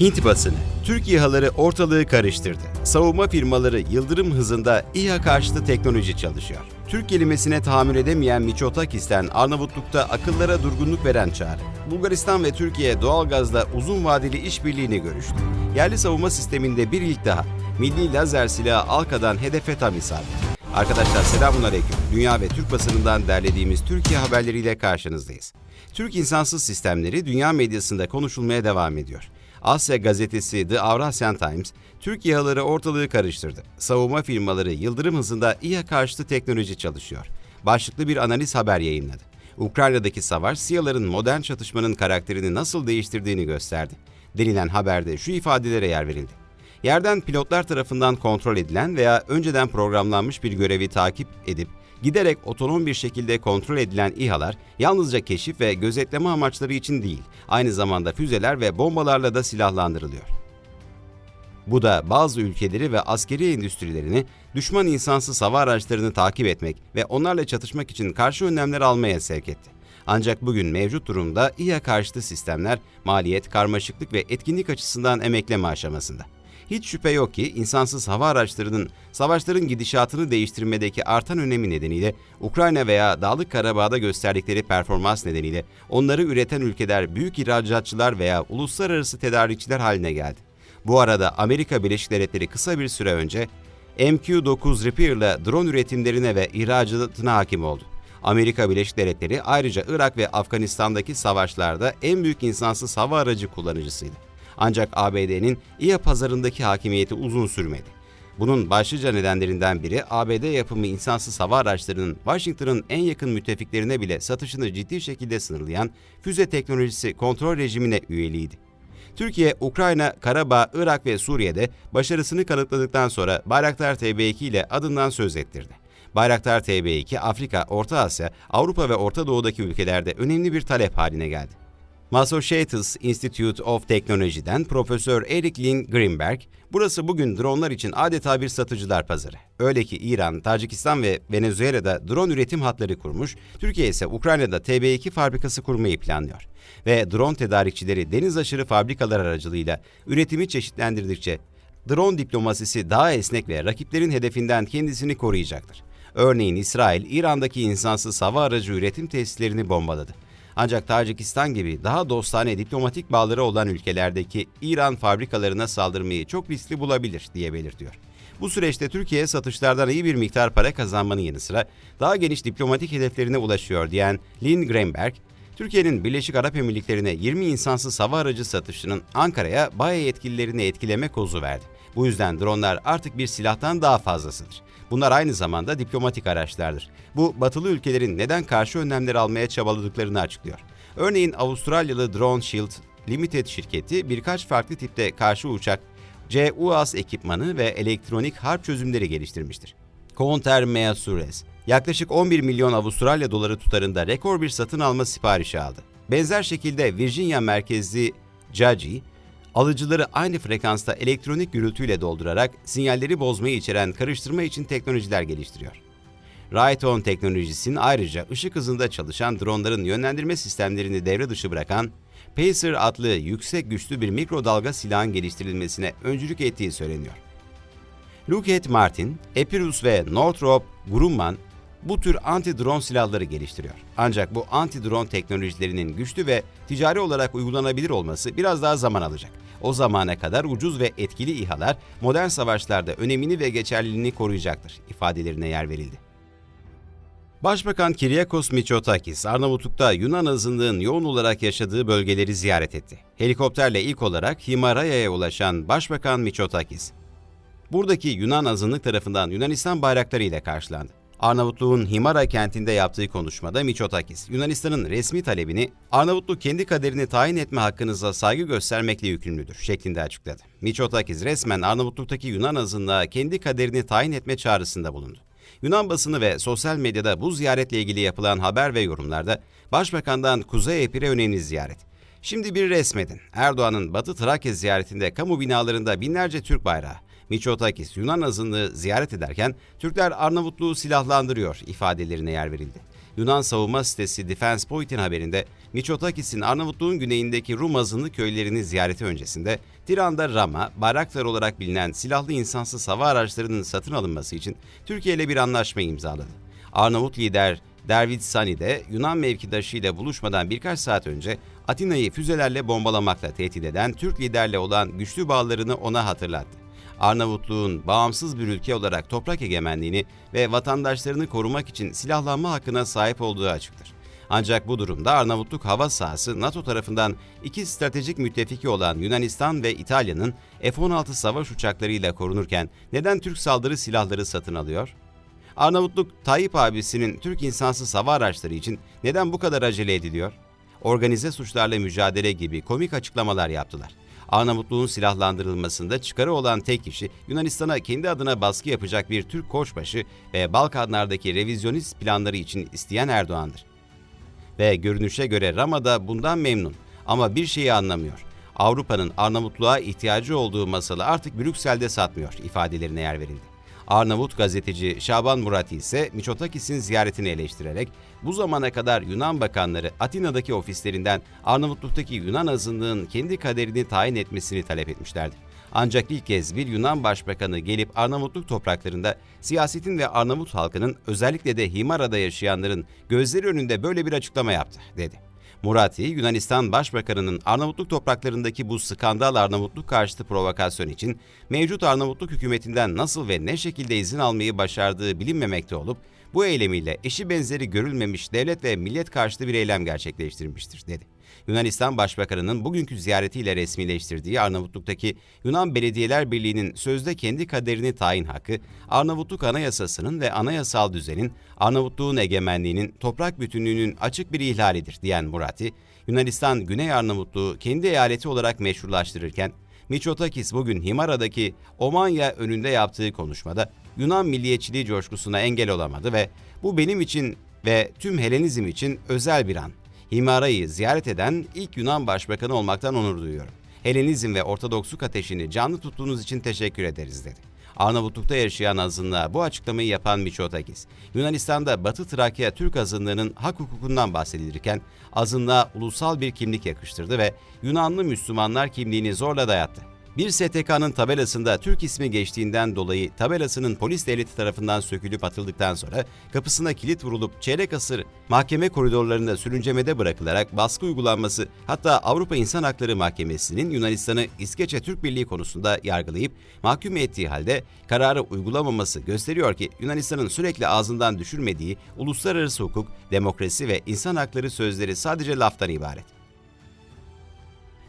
Hint basını, Türk İHA'ları ortalığı karıştırdı. Savunma firmaları yıldırım hızında İHA karşıtı teknoloji çalışıyor. Türk kelimesine tahammül edemeyen Miçotakis'ten Arnavutluk'ta akıllara durgunluk veren çağrı. Bulgaristan ve Türkiye doğalgazla uzun vadeli işbirliğini görüştü. Yerli savunma sisteminde bir ilk daha. Milli lazer silahı Alka'dan hedefe tam isabet. Arkadaşlar selamünaleyküm. Dünya ve Türk basınından derlediğimiz Türkiye haberleriyle karşınızdayız. Türk insansız sistemleri dünya medyasında konuşulmaya devam ediyor. Asya gazetesi The Avrasyan Times, Türk İHA'ları ortalığı karıştırdı. Savunma firmaları yıldırım hızında İHA karşıtı teknoloji çalışıyor. Başlıklı bir analiz haber yayınladı. Ukrayna'daki savaş, SİHA'ların modern çatışmanın karakterini nasıl değiştirdiğini gösterdi. Denilen haberde şu ifadelere yer verildi. Yerden pilotlar tarafından kontrol edilen veya önceden programlanmış bir görevi takip edip giderek otonom bir şekilde kontrol edilen İHA'lar yalnızca keşif ve gözetleme amaçları için değil, aynı zamanda füzeler ve bombalarla da silahlandırılıyor. Bu da bazı ülkeleri ve askeri endüstrilerini düşman insansız hava araçlarını takip etmek ve onlarla çatışmak için karşı önlemler almaya sevk etti. Ancak bugün mevcut durumda İHA karşıtı sistemler maliyet, karmaşıklık ve etkinlik açısından emekleme aşamasında. Hiç şüphe yok ki insansız hava araçlarının savaşların gidişatını değiştirmedeki artan önemi nedeniyle Ukrayna veya Dağlık Karabağ'da gösterdikleri performans nedeniyle onları üreten ülkeler büyük ihracatçılar veya uluslararası tedarikçiler haline geldi. Bu arada Amerika Birleşik Devletleri kısa bir süre önce MQ-9 Reaper'la drone üretimlerine ve ihracatına hakim oldu. Amerika Birleşik Devletleri ayrıca Irak ve Afganistan'daki savaşlarda en büyük insansız hava aracı kullanıcısıydı. Ancak ABD'nin İHA pazarındaki hakimiyeti uzun sürmedi. Bunun başlıca nedenlerinden biri ABD yapımı insansız hava araçlarının Washington'ın en yakın müttefiklerine bile satışını ciddi şekilde sınırlayan füze teknolojisi kontrol rejimine üyeliğiydi. Türkiye, Ukrayna, Karabağ, Irak ve Suriye'de başarısını kanıtladıktan sonra Bayraktar TB2 ile adından söz ettirdi. Bayraktar TB2, Afrika, Orta Asya, Avrupa ve Orta Doğu'daki ülkelerde önemli bir talep haline geldi. Massachusetts Institute of Technology'den Profesör Eric Lynn Greenberg, burası bugün dronlar için adeta bir satıcılar pazarı. Öyle ki İran, Tacikistan ve Venezuela'da drone üretim hatları kurmuş, Türkiye ise Ukrayna'da TB2 fabrikası kurmayı planlıyor. Ve drone tedarikçileri deniz aşırı fabrikalar aracılığıyla üretimi çeşitlendirdikçe drone diplomasisi daha esnek ve rakiplerin hedefinden kendisini koruyacaktır. Örneğin İsrail, İran'daki insansız hava aracı üretim tesislerini bombaladı. Ancak Tacikistan gibi daha dostane diplomatik bağları olan ülkelerdeki İran fabrikalarına saldırmayı çok riskli bulabilir diye belirtiyor. Bu süreçte Türkiye satışlardan iyi bir miktar para kazanmanın yanı sıra daha geniş diplomatik hedeflerine ulaşıyor diyen Lynn Greenberg, Türkiye'nin Birleşik Arap Emirlikleri'ne 20 insansız hava aracı satışının Ankara'ya bayi yetkililerini etkileme kozu verdi. Bu yüzden dronlar artık bir silahtan daha fazlasıdır. Bunlar aynı zamanda diplomatik araçlardır. Bu batılı ülkelerin neden karşı önlemler almaya çabaladıklarını açıklıyor. Örneğin Avustralyalı Drone Shield Limited şirketi birkaç farklı tipte karşı uçak, CUAS ekipmanı ve elektronik harp çözümleri geliştirmiştir. Counter Measures yaklaşık 11 milyon Avustralya doları tutarında rekor bir satın alma siparişi aldı. Benzer şekilde Virginia merkezli Jaji, alıcıları aynı frekansta elektronik gürültüyle doldurarak sinyalleri bozmayı içeren karıştırma için teknolojiler geliştiriyor. Raytheon teknolojisinin ayrıca ışık hızında çalışan dronların yönlendirme sistemlerini devre dışı bırakan Pacer adlı yüksek güçlü bir mikrodalga silahın geliştirilmesine öncülük ettiği söyleniyor. Lockheed Martin, Epirus ve Northrop Grumman bu tür anti-drone silahları geliştiriyor. Ancak bu anti-drone teknolojilerinin güçlü ve ticari olarak uygulanabilir olması biraz daha zaman alacak. O zamana kadar ucuz ve etkili İHA'lar modern savaşlarda önemini ve geçerliliğini koruyacaktır ifadelerine yer verildi. Başbakan Kyriakos Mitsotakis, Arnavutluk'ta Yunan azınlığın yoğun olarak yaşadığı bölgeleri ziyaret etti. Helikopterle ilk olarak Himalaya'ya ulaşan Başbakan Mitsotakis, buradaki Yunan azınlık tarafından Yunanistan bayrakları ile karşılandı. Arnavutluğun Himara kentinde yaptığı konuşmada Mitsotakis, Yunanistan'ın resmi talebini Arnavutluk kendi kaderini tayin etme hakkınıza saygı göstermekle yükümlüdür şeklinde açıkladı. Mitsotakis resmen Arnavutluk'taki Yunan azınlığa kendi kaderini tayin etme çağrısında bulundu. Yunan basını ve sosyal medyada bu ziyaretle ilgili yapılan haber ve yorumlarda Başbakan'dan Kuzey Epir'e önemli ziyaret. Şimdi bir resmedin. Erdoğan'ın Batı Trakya ziyaretinde kamu binalarında binlerce Türk bayrağı. Mitsotakis Yunan azınlığı ziyaret ederken Türkler Arnavutluğu silahlandırıyor ifadelerine yer verildi. Yunan savunma sitesi Defense Point'in haberinde Miçotakis'in Arnavutluğun güneyindeki Rum azınlık köylerini ziyareti öncesinde Tiran'da Rama, Bayraktar olarak bilinen silahlı insansız hava araçlarının satın alınması için Türkiye ile bir anlaşma imzaladı. Arnavut lider David Sani de Yunan mevkidaşı ile buluşmadan birkaç saat önce Atina'yı füzelerle bombalamakla tehdit eden Türk liderle olan güçlü bağlarını ona hatırlattı. Arnavutluğun bağımsız bir ülke olarak toprak egemenliğini ve vatandaşlarını korumak için silahlanma hakkına sahip olduğu açıktır. Ancak bu durumda Arnavutluk hava sahası NATO tarafından iki stratejik müttefiki olan Yunanistan ve İtalya'nın F-16 savaş uçaklarıyla korunurken neden Türk saldırı silahları satın alıyor? Arnavutluk Tayyip abisinin Türk insansız hava araçları için neden bu kadar acele ediliyor? Organize suçlarla mücadele gibi komik açıklamalar yaptılar. Arnavutluğun silahlandırılmasında çıkarı olan tek kişi Yunanistan'a kendi adına baskı yapacak bir Türk koçbaşı ve Balkanlardaki revizyonist planları için isteyen Erdoğan'dır. Ve görünüşe göre Rama da bundan memnun ama bir şeyi anlamıyor. Avrupa'nın Arnavutluğa ihtiyacı olduğu masalı artık Brüksel'de satmıyor ifadelerine yer verildi. Arnavut gazeteci Şaban Murati ise Miçotakis'in ziyaretini eleştirerek bu zamana kadar Yunan bakanları Atina'daki ofislerinden Arnavutluk'taki Yunan azınlığın kendi kaderini tayin etmesini talep etmişlerdi. Ancak ilk kez bir Yunan başbakanı gelip Arnavutluk topraklarında siyasetin ve Arnavut halkının özellikle de Himara'da yaşayanların gözleri önünde böyle bir açıklama yaptı, dedi. Murati, Yunanistan Başbakanı'nın Arnavutluk topraklarındaki bu skandal Arnavutluk karşıtı provokasyon için mevcut Arnavutluk hükümetinden nasıl ve ne şekilde izin almayı başardığı bilinmemekte olup bu eylemiyle eşi benzeri görülmemiş devlet ve millet karşıtı bir eylem gerçekleştirmiştir, dedi. Yunanistan Başbakanı'nın bugünkü ziyaretiyle resmileştirdiği Arnavutluk'taki Yunan Belediyeler Birliği'nin sözde kendi kaderini tayin hakkı, Arnavutluk Anayasası'nın ve anayasal düzenin, Arnavutluğun egemenliğinin, toprak bütünlüğünün açık bir ihlalidir diyen Murati, Yunanistan Güney Arnavutluğu kendi eyaleti olarak meşrulaştırırken, Miçotakis bugün Himara'daki Omanya önünde yaptığı konuşmada Yunan milliyetçiliği coşkusuna engel olamadı ve bu benim için ve tüm Helenizm için özel bir an. Himara'yı ziyaret eden ilk Yunan başbakanı olmaktan onur duyuyorum. Helenizm ve Ortodoksluk ateşini canlı tuttuğunuz için teşekkür ederiz dedi. Arnavutluk'ta yaşayan azınlığa bu açıklamayı yapan Miçotakis, Yunanistan'da Batı Trakya Türk azınlığının hak hukukundan bahsedilirken azınlığa ulusal bir kimlik yakıştırdı ve Yunanlı Müslümanlar kimliğini zorla dayattı. Bir STK'nın tabelasında Türk ismi geçtiğinden dolayı tabelasının polis devleti tarafından sökülüp atıldıktan sonra kapısına kilit vurulup çeyrek asır mahkeme koridorlarında sürüncemede bırakılarak baskı uygulanması hatta Avrupa İnsan Hakları Mahkemesi'nin Yunanistan'ı İskeçe Türk Birliği konusunda yargılayıp mahkum ettiği halde kararı uygulamaması gösteriyor ki Yunanistan'ın sürekli ağzından düşürmediği uluslararası hukuk, demokrasi ve insan hakları sözleri sadece laftan ibaret.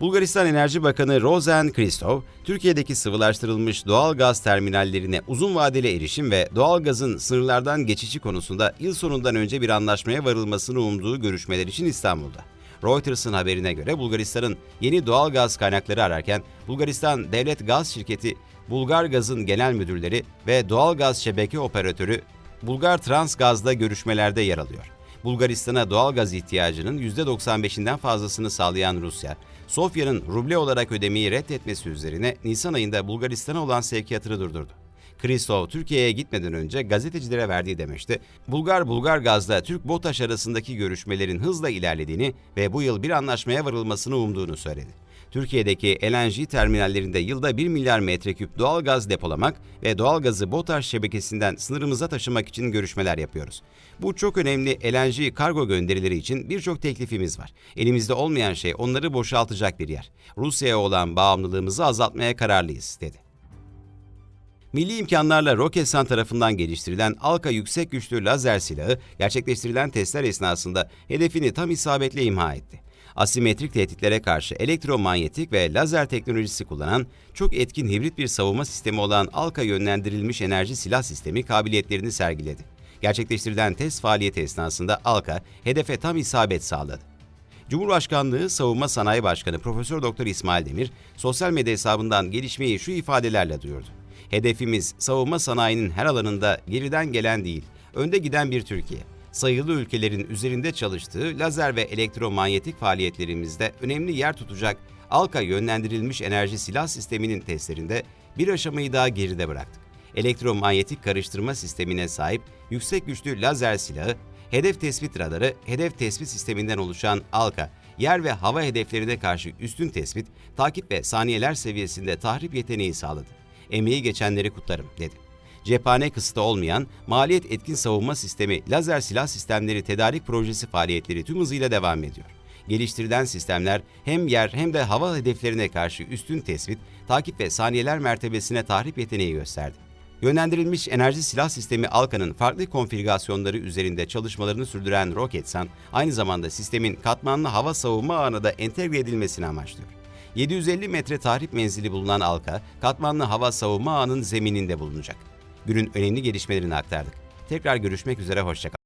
Bulgaristan Enerji Bakanı Rozen Kristov, Türkiye'deki sıvılaştırılmış doğal gaz terminallerine uzun vadeli erişim ve doğal gazın sınırlardan geçişi konusunda yıl sonundan önce bir anlaşmaya varılmasını umduğu görüşmeler için İstanbul'da. Reuters'ın haberine göre Bulgaristan'ın yeni doğal gaz kaynakları ararken Bulgaristan Devlet Gaz Şirketi, Bulgar Gaz'ın genel müdürleri ve doğal gaz şebeke operatörü Bulgar Transgaz'da görüşmelerde yer alıyor. Bulgaristan'a doğal gaz ihtiyacının %95'inden fazlasını sağlayan Rusya, Sofya'nın ruble olarak ödemeyi reddetmesi üzerine Nisan ayında Bulgaristan'a olan sevkiyatını durdurdu. Kristov Türkiye'ye gitmeden önce gazetecilere verdiği demişti. Bulgar Bulgar Gaz'da Türk BOTAŞ arasındaki görüşmelerin hızla ilerlediğini ve bu yıl bir anlaşmaya varılmasını umduğunu söyledi. Türkiye'deki LNG terminallerinde yılda 1 milyar metreküp doğal gaz depolamak ve doğal gazı BOTAŞ şebekesinden sınırımıza taşımak için görüşmeler yapıyoruz. Bu çok önemli LNG kargo gönderileri için birçok teklifimiz var. Elimizde olmayan şey onları boşaltacak bir yer. Rusya'ya olan bağımlılığımızı azaltmaya kararlıyız, dedi. Milli imkanlarla Roketsan tarafından geliştirilen Alka yüksek güçlü lazer silahı gerçekleştirilen testler esnasında hedefini tam isabetle imha etti. Asimetrik tehditlere karşı elektromanyetik ve lazer teknolojisi kullanan çok etkin hibrit bir savunma sistemi olan Alka yönlendirilmiş enerji silah sistemi kabiliyetlerini sergiledi. Gerçekleştirilen test faaliyeti esnasında Alka hedefe tam isabet sağladı. Cumhurbaşkanlığı Savunma Sanayi Başkanı Profesör Doktor İsmail Demir sosyal medya hesabından gelişmeyi şu ifadelerle duyurdu. Hedefimiz savunma sanayinin her alanında geriden gelen değil, önde giden bir Türkiye. Sayılı ülkelerin üzerinde çalıştığı lazer ve elektromanyetik faaliyetlerimizde önemli yer tutacak Alka yönlendirilmiş enerji silah sisteminin testlerinde bir aşamayı daha geride bıraktık. Elektromanyetik karıştırma sistemine sahip yüksek güçlü lazer silahı hedef tespit radarı, hedef tespit sisteminden oluşan ALKA, yer ve hava hedeflerine karşı üstün tespit, takip ve saniyeler seviyesinde tahrip yeteneği sağladı. Emeği geçenleri kutlarım, dedi. Cephane kısıtı olmayan, maliyet etkin savunma sistemi lazer silah sistemleri tedarik projesi faaliyetleri tüm hızıyla devam ediyor. Geliştirilen sistemler hem yer hem de hava hedeflerine karşı üstün tespit, takip ve saniyeler mertebesine tahrip yeteneği gösterdi. Yönlendirilmiş enerji silah sistemi Alka'nın farklı konfigürasyonları üzerinde çalışmalarını sürdüren Roketsan, aynı zamanda sistemin katmanlı hava savunma ağına da entegre edilmesini amaçlıyor. 750 metre tahrip menzili bulunan Alka, katmanlı hava savunma ağının zemininde bulunacak. Günün önemli gelişmelerini aktardık. Tekrar görüşmek üzere, hoşçakalın.